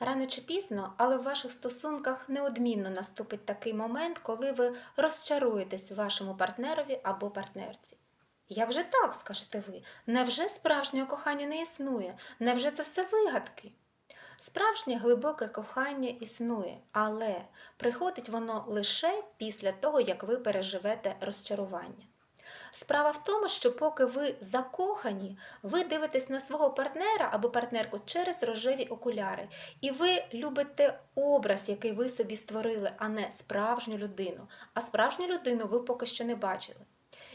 Рано чи пізно, але в ваших стосунках неодмінно наступить такий момент, коли ви розчаруєтесь вашому партнерові або партнерці. Як же так, скажете ви? Невже справжнього кохання не існує? Невже це все вигадки? Справжнє глибоке кохання існує, але приходить воно лише після того, як ви переживете розчарування. Справа в тому, що поки ви закохані, ви дивитесь на свого партнера або партнерку через рожеві окуляри, і ви любите образ, який ви собі створили, а не справжню людину. А справжню людину ви поки що не бачили.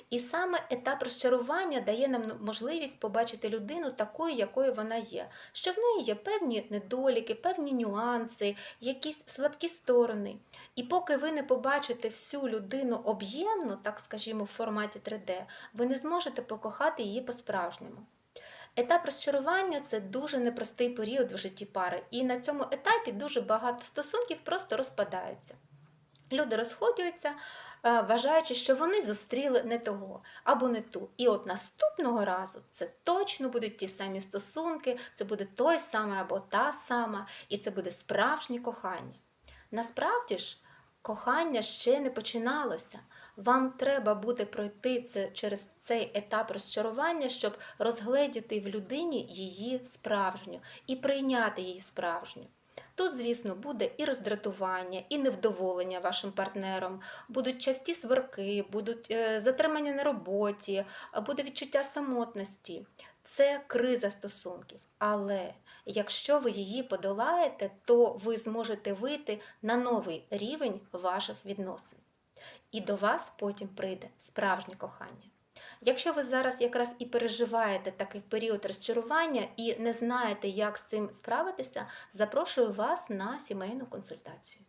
І саме етап розчарування дає нам можливість побачити людину такою, якою вона є, що в неї є певні недоліки, певні нюанси, якісь слабкі сторони. І поки ви не побачите всю людину об'ємно, так скажімо, в форматі 3D, ви не зможете покохати її по-справжньому. Етап розчарування це дуже непростий період в житті пари, і на цьому етапі дуже багато стосунків просто розпадаються. Люди розходяться, е, вважаючи, що вони зустріли не того або не ту. І от наступного разу це точно будуть ті самі стосунки, це буде той самий або та сама, і це буде справжнє кохання. Насправді ж, кохання ще не починалося. Вам треба буде пройти це через цей етап розчарування, щоб розгледіти в людині її справжню і прийняти її справжню. Тут, звісно, буде і роздратування, і невдоволення вашим партнером, будуть часті сварки, будуть е, затримання на роботі, буде відчуття самотності. Це криза стосунків. Але якщо ви її подолаєте, то ви зможете вийти на новий рівень ваших відносин. І до вас потім прийде справжнє кохання. Якщо ви зараз якраз і переживаєте такий період розчарування і не знаєте, як з цим справитися, запрошую вас на сімейну консультацію.